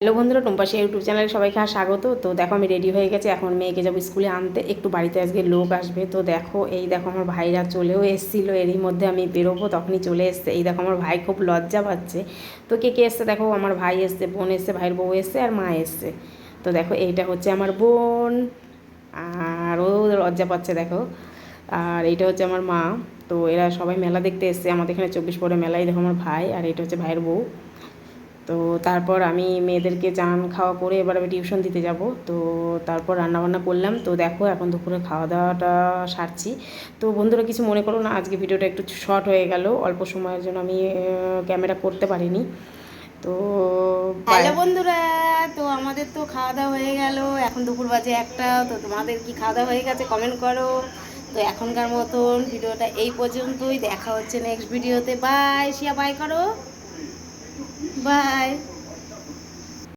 Hello বন্ধুরা, টুম্পাশি YouTube চ্যানেলে সবাইকে স্বাগত। তো দেখো, আমি রেডি হয়ে গেছি। এখন মেয়েকে যাব স্কুলে আনতে। একটু বাড়িতে আজকে লোক আসবে। তো দেখো, এই দেখো আমার ভাইরা চলেও এসেছিল। এরই মধ্যে আমি বেরোবো, তখনই চলে এসছে। এই দেখো, আমার ভাই খুব লজ্জা পাচ্ছে। তো কে কে এসছে দেখো, আমার ভাই এসছে, বোন এসছে, ভাইয়ের বউ এসছে আর মা এসছে। তো দেখো, এইটা হচ্ছে আমার বোন। আর ও লজ্জা পাচ্ছে দেখো। আর এইটা হচ্ছে আমার মা। তো এরা সবাই মেলা দেখতে এসছে। আমাদের এখানে চব্বিশ পরে মেলাই দেখো আমার ভাই, আর এটা হচ্ছে ভাইয়ের বউ। তো তারপর আমি মেয়েদেরকে চান খাওয়া করে এবার আমি টিউশন দিতে যাব। তো তারপর রান্নাবান্না করলাম। তো দেখো এখন দুপুরে খাওয়া দাওয়াটা সারছি। তো বন্ধুরা কিছু মনে করো না? আজকে ভিডিওটা একটু শর্ট হয়ে গেল। অল্প সময়ের জন্য আমি ক্যামেরা করতে পারিনি। তো হ্যালো বন্ধুরা! তো আমাদের তো খাওয়া দাওয়া হয়ে গেল। এখন দুপুর বাজে একটা। তো তোমাদের কি খাওয়া দাওয়া হয়ে গেছে কমেন্ট করো। তো এখনকার মতন ভিডিওটা এই পর্যন্তই। দেখা হচ্ছে নেক্সট ভিডিওতে বাই শিয়া বাই করো। বাই